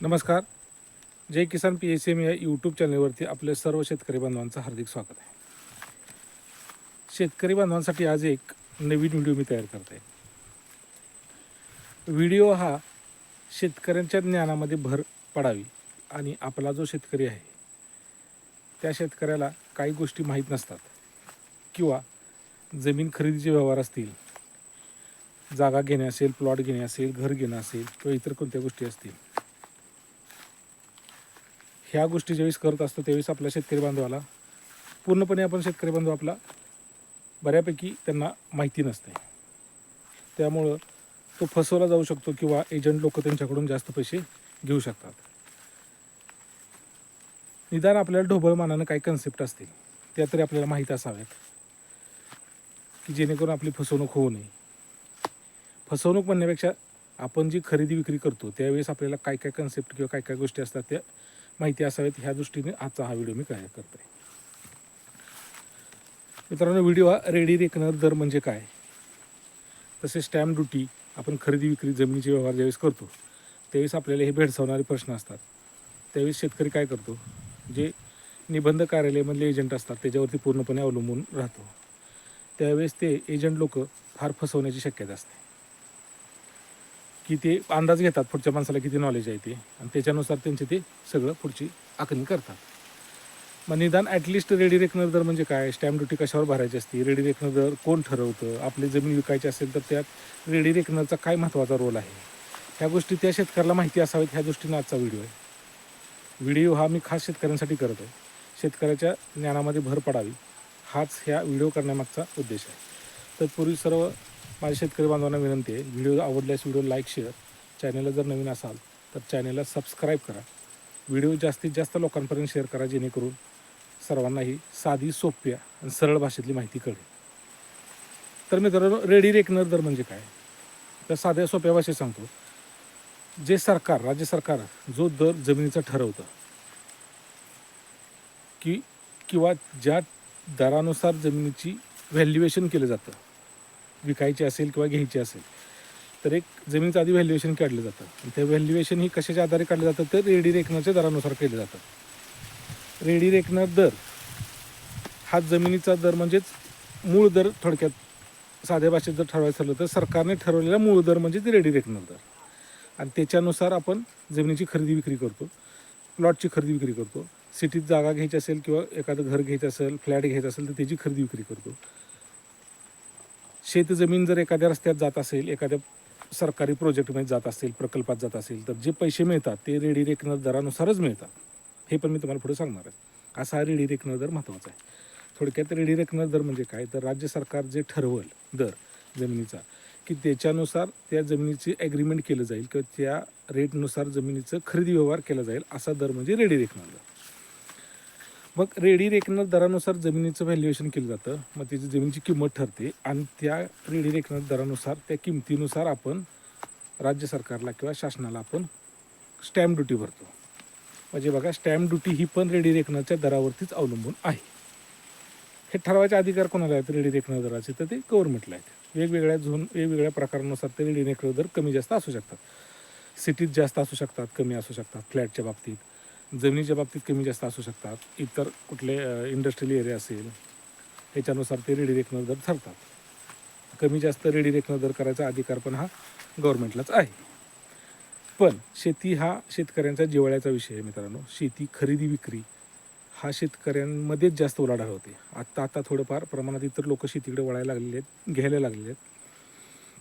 नमस्कार. जय किसान पी एस एम या यूट्यूब चॅनलवरती आपले सर्व शेतकरी बांधवांचं हार्दिक स्वागत आहे. शेतकरी बांधवांसाठी आज एक नवीन व्हिडिओ मी तयार करत आहे व्हिडिओ हा शेतकऱ्यांच्या ज्ञानामध्ये भर पडावी आणि आपला जो शेतकरी आहे त्या शेतकऱ्याला काही गोष्टी माहीत नसतात. किंवा जमीन खरेदीचे व्यवहार असतील जागा घेणे असेल प्लॉट घेणे असेल घर घेणं असेल किंवा इतर कोणत्या गोष्टी असतील ह्या गोष्टी ज्यावेळेस करत असतो त्यावेळेस आपल्या शेतकरी बांधवाला पूर्णपणे आपण शेतकरी बांधव आपला बऱ्यापैकी त्यांना माहिती नसते. त्यामुळं तो फसवला जाऊ शकतो किंवा एजंट लोक त्यांच्याकडून जास्त पैसे घेऊ शकतात. निदान आपल्याला ढोबळ मानानं काही कन्सेप्ट असतील त्या तरी आपल्याला माहीत असाव्यात. की जेणेकरून आपली फसवणूक होऊ नये. फसवणूक म्हणण्यापेक्षा आपण जी खरेदी विक्री करतो त्यावेळेस आपल्याला काय काय कन्सेप्ट किंवा काय काय गोष्टी असतात त्या माहिती असावेत ह्या दृष्टीने आजचा हा व्हिडिओ मी काय करतो आहे मित्रांनो व्हिडिओ हा रेडी रेकनर दर म्हणजे काय? तसेच स्टॅम्प ड्युटी आपण खरेदी विक्री जमिनीचे व्यवहार ज्यावेळेस करतो त्यावेळेस आपल्याला हे भेडसावणारे प्रश्न असतात. त्यावेळेस शेतकरी काय करतो? जे निबंध कार्यालयामधले एजंट असतात त्याच्यावरती पूर्णपणे अवलंबून राहतो. त्यावेळेस ते एजंट लोक फार फसवण्याची शक्यता असते. की ते अंदाज घेतात पुढच्या माणसाला किती नॉलेज आहे ते? आणि त्याच्यानुसार त्यांचे ते सगळं पुढची आखणी करतात. मग निदान ॲटलिस्ट रेडी रेकनर दर म्हणजे काय? स्टॅम्प ड्युटी कशावर भरायची असते? रेडी रेकनर दर कोण ठरवतं? आपली जमीन विकायची असेल तर त्यात रेडी रेकनरचा काय महत्त्वाचा रोल आहे? ह्या गोष्टी त्या शेतकऱ्याला माहिती असाव्यात ह्या दृष्टीने आजचा व्हिडिओ आहे. व्हिडिओ हा मी खास शेतकऱ्यांसाठी करत आहे शेतकऱ्याच्या ज्ञानामध्ये भर पडावी. हाच ह्या व्हिडिओ करण्यामागचा उद्देश आहे. तत्पूर्वी सर्व माझ्या शेतकरी बांधवांना विनंती आहे व्हिडिओ आवडल्यास व्हिडिओ लाईक शेअर. चॅनलला जर नवीन असाल तर चॅनलला सबस्क्राईब करा. व्हिडिओ जास्तीत जास्त लोकांपर्यंत शेअर करा जेणेकरून सर्वांनाही साधी सोप्या आणि सरळ भाषेतली माहिती कळेल. तर मित्रांनो रेडी रेकनर दर म्हणजे काय? तर साध्या सोप्या भाषेत सांगतो. जे सरकार राज्य सरकार जो दर जमिनीचा ठरवतं की किंवा ज्या दरानुसार जमिनीची व्हॅल्युएशन केलं जातं विकायची असेल किंवा घ्यायची असेल. तर एक जमिनीचं आधी व्हॅल्युएशन काढलं जातं. इथे ते व्हॅल्युएशन ही कशाच्या आधारे काढलं जातं? तर रेडी रेखनाच्या दरानुसार केलं जातं. रेडी रेकनर दर हा जमिनीचा दर म्हणजेच मूळ दर थोडक्यात साध्या भाषेत जर ठरवायचं ठरलं तर सरकारने ठरवलेला मूळ दर म्हणजे ते रेडी रेकनर दर. आणि त्याच्यानुसार आपण जमिनीची खरेदी विक्री करतो प्लॉटची खरेदी विक्री करतो सिटीत जागा घ्यायची असेल किंवा एखादं घर घ्यायचं असेल फ्लॅट घ्यायचं असेल तर त्याची खरेदी विक्री करतो. शेतजमीन जर एखाद्या रस्त्यात जात असेल एखाद्या सरकारी प्रोजेक्टमध्ये जात असेल प्रकल्पात जात असेल तर जे पैसे मिळतात ते रेडी रेकनर दरानुसारच मिळतात. हे पण मी तुम्हाला पुढे सांगणार आहे. असा हा रेडी रेकनर दर महत्त्वाचा आहे. थोडक्यात रेडी रेकनर दर म्हणजे काय? तर राज्य सरकार जे ठरवल दर जमिनीचा की त्याच्यानुसार त्या जमिनीची ॲग्रीमेंट केलं जाईल किंवा त्या रेटनुसार जमिनीचं खरेदी व्यवहार केला जाईल असा दर म्हणजे रेडी रेकनर दर. मग रेडी रेकनर दरानुसार जमिनीचं व्हॅल्युएशन केलं जातं. मग त्याची जमिनीची किंमत ठरते. आणि त्या रेडी रेकनर दरानुसार त्या किमतीनुसार आपण राज्य सरकारला किंवा शासनाला आपण स्टॅम्प ड्युटी भरतो. म्हणजे बघा स्टॅम्प ड्युटी ही पण रेडी रेकनरच्या दरावरतीच अवलंबून आहे. हे ठरवायचे अधिकार कोणाला आहेत? रेडी रेकनर दराचे. तर ते गव्हर्नमेंटला आहेत. वेगवेगळ्या झोन वेगवेगळ्या प्रकारानुसार ते रेडी रेकनर दर कमी जास्त असू शकतात. सिटीत जास्त असू शकतात कमी असू शकतात फ्लॅटच्या बाबतीत. जमिनीच्या बाबतीत कमी जास्त असू शकतात. इतर कुठले इंडस्ट्रियल एरिया असेल याच्यानुसार ते रेडी रेकनर दर ठरतात. कमी जास्त रेडी रेकनर दर करायचा अधिकार पण हा गव्हर्नमेंटलाच आहे. पण शेती हा शेतकऱ्यांचा जिव्हाळ्याचा विषय आहे मित्रांनो. शेती खरेदी विक्री हा शेतकऱ्यांमध्येच जास्त उलाढाल होते. आत्ता आता थोडंफार प्रमाणात इतर लोक शेतीकडे वळायला लागलेले आहेत घ्यायला लागलेले आहेत.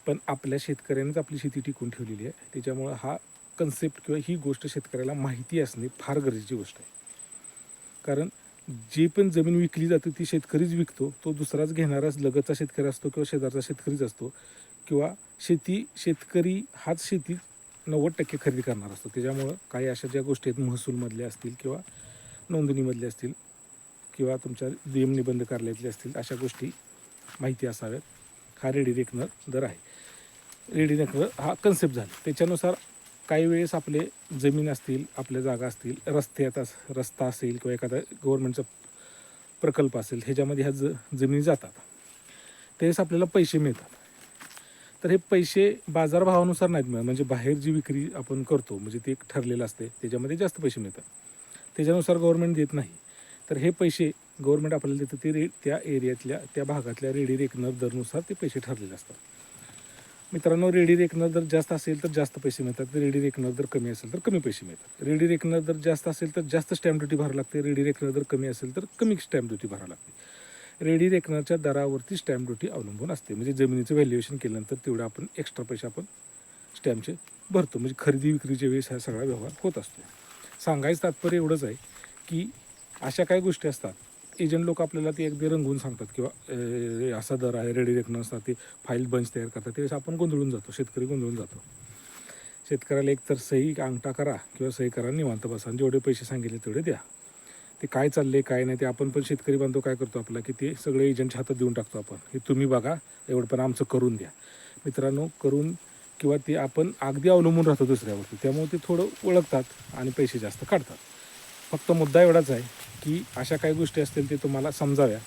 पण आपल्या शेतकऱ्यांनीच आपली शेती टिकून ठेवलेली आहे. त्याच्यामुळं हा कन्सेप्ट किंवा ही गोष्ट शेतकऱ्याला माहिती असणे फार गरजेची गोष्ट आहे. कारण जी पण जमीन विकली जाते ती शेतकरीच विकतो. तो दुसराच घेणाराच लगतचा शेतकरी असतो किंवा शेजारचा शेतकरीच असतो किंवा शेती शेतकरी हाच शेती नव्वद टक्के खरेदी करणार असतो. त्याच्यामुळं काही अशा ज्या गोष्टी आहेत महसूलमधल्या असतील किंवा नोंदणीमधल्या असतील किंवा तुमच्या नियम निबंध कार्यालयातल्या असतील अशा गोष्टी माहिती असाव्यात. हा रेडी रेकनर दर आहे. रेडी रेकनर हा कन्सेप्ट झाला. त्याच्यानुसार काही वेळेस आपले जमीन असतील आपल्या जागा असतील रस्त्यात आता रस्ता असेल किंवा एखादा गव्हर्नमेंटचा प्रकल्प असेल ह्याच्यामध्ये ह्या ज जमिनी जातात. त्यावेळेस आपल्याला पैसे मिळतात. तर हे पैसे बाजारभावानुसार नाहीत मिळत. म्हणजे बाहेर जी विक्री आपण करतो म्हणजे ते एक ठरलेलं असते त्याच्यामध्ये जास्त पैसे मिळतात. त्याच्यानुसार गव्हर्नमेंट देत नाही. तर हे पैसे गव्हर्नमेंट आपल्याला देतं ते रे त्या एरियातल्या त्या भागातल्या रेडी रेकनर दरनुसार ते पैसे ठरलेले असतात. मित्रांनो रेडी रेखनर जर जास्त असेल तर जास्त पैसे मिळतात. रेडी रेखनर जर कमी असेल तर कमी पैसे मिळतात. रेडी रेखनर जर जास्त असेल तर जास्त स्टॅम्प ड्युटी भरावी लागते. रेडी रेकनर जर कमी असेल तर कमी स्टॅम्प ड्युटी भरावी लागते. रेडी रेखनरच्या दरावरती स्टॅम्प ड्युटी अवलंबून असते. म्हणजे जमिनीचं व्हॅल्युएशन केल्यानंतर तेवढं आपण एक्स्ट्रा पैसे आपण स्टॅम्पचे भरतो. म्हणजे खरेदी विक्रीच्या वेळेस हा सगळा व्यवहार होत असतो. सांगायचं तात्पर्य एवढंच आहे की अशा काही गोष्टी असतात एजंट लोक आपल्याला ते अगदी रंगवून सांगतात किंवा असा दर आहे रेडी रेकन असतात ते फाईल बंच तयार करतात. त्यावेळेस आपण गोंधळून जातो शेतकरी गोंधळून जातो. शेतकऱ्याला एकतर सही अंगठा करा किंवा सही करा निवांत बसा आणि जेवढे पैसे सांगितले तेवढे द्या. ते काय चालले काय नाही ते आपण पण शेतकरी बांधव काय करतो आपला की ते सगळे एजंटच्या हातात देऊन टाकतो आपण. हे तुम्ही बघा एवढं पण आमचं करून द्या. मित्रांनो करून किंवा ते आपण अगदी अवलंबून राहतो दुसऱ्यावरती त्यामुळे ते थोडं ओळखतात आणि पैसे जास्त काढतात. फक्त मुद्दा एवढाच आहे की अशा काही गोष्टी असतील ते तुम्हाला समजाव्या.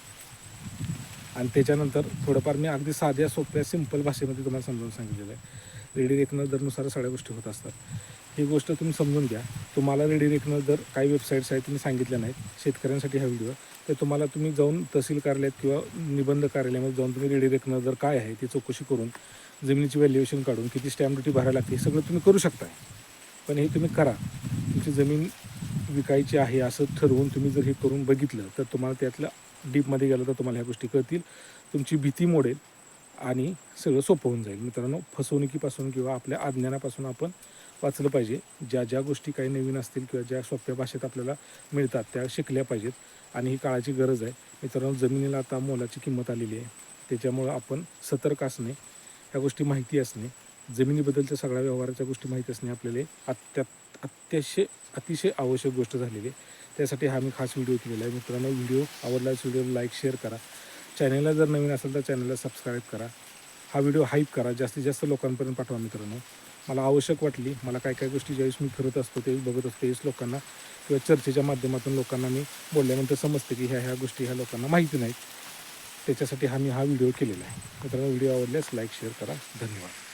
आणि त्याच्यानंतर थोडंफार मी अगदी साध्या सोप्या सिंपल भाषेमध्ये तुम्हाला समजावून सांगितलेलं आहे. रेडी रेकनर दरनुसार सगळ्या गोष्टी होत असतात. ही गोष्ट तुम्ही समजून घ्या. तुम्हाला रेडी रेकनर दर काही वेबसाईट्स आहेत तुम्ही सांगितल्या नाहीत. शेतकऱ्यांसाठी हा व्हिडिओ तर तुम्हाला तुम्ही जाऊन तहसील कार्यालयात किंवा निबंध कार्यालयामध्ये जाऊन तुम्ही रेडी रेकनर दर काय आहे ती चौकशी करून जमिनीची व्हॅल्युएशन काढून किती स्टॅम्प ड्युटी भरायला लागते हे सगळं तुम्ही करू शकता पण हे तुम्ही करा. तुमची जमीन विकायची आहे असं ठरवून तुम्ही जर हे करून बघितलं तर तुम्हाला त्यातल्या डीपमध्ये गेलं तर तुम्हाला ह्या गोष्टी कळतील. तुमची भीती मोडेल आणि सगळं सोपं होऊन जाईल. मित्रांनो फसवणुकीपासून किंवा आपल्या अज्ञानापासून आपण वाचलं पाहिजे. ज्या ज्या गोष्टी काही नवीन असतील किंवा ज्या सोप्या भाषेत आपल्याला मिळतात त्या शिकल्या पाहिजेत आणि ही काळाची गरज आहे. मित्रांनो जमिनीला आता मोलाची किंमत आलेली आहे. त्याच्यामुळं आपण सतर्क असणे ह्या गोष्टी माहिती असणे जमिनीबद्दलच्या सगळ्या व्यवहाराच्या गोष्टी माहिती असणे आपल्याला अत्या अत्याशय अतिशय आवश्यक गोष्ट झालेली आहे. त्यासाठी हा मी खास व्हिडिओ केलेला आहे. मित्रांनो व्हिडिओ आवडला व्हिडिओला लाईक शेअर करा. चॅनलला जर नवीन असेल तर चॅनलला सबस्क्राईब करा. हा व्हिडिओ हाईप करा. जास्तीत जास्त लोकांपर्यंत पाठवा मित्रांनो. मला आवश्यक वाटली मला काय काय गोष्टी ज्यावेळेस मी फिरत असतो ते बघत असतो तेच लोकांना किंवा चर्चेच्या माध्यमातून लोकांना मी बोलल्यानंतर समजते की ह्या ह्या गोष्टी ह्या लोकांना माहिती नाहीत. त्याच्यासाठी हा मी हा व्हिडिओ केलेला आहे. मित्रांनो व्हिडिओ आवडल्यास लाईक शेअर करा. धन्यवाद.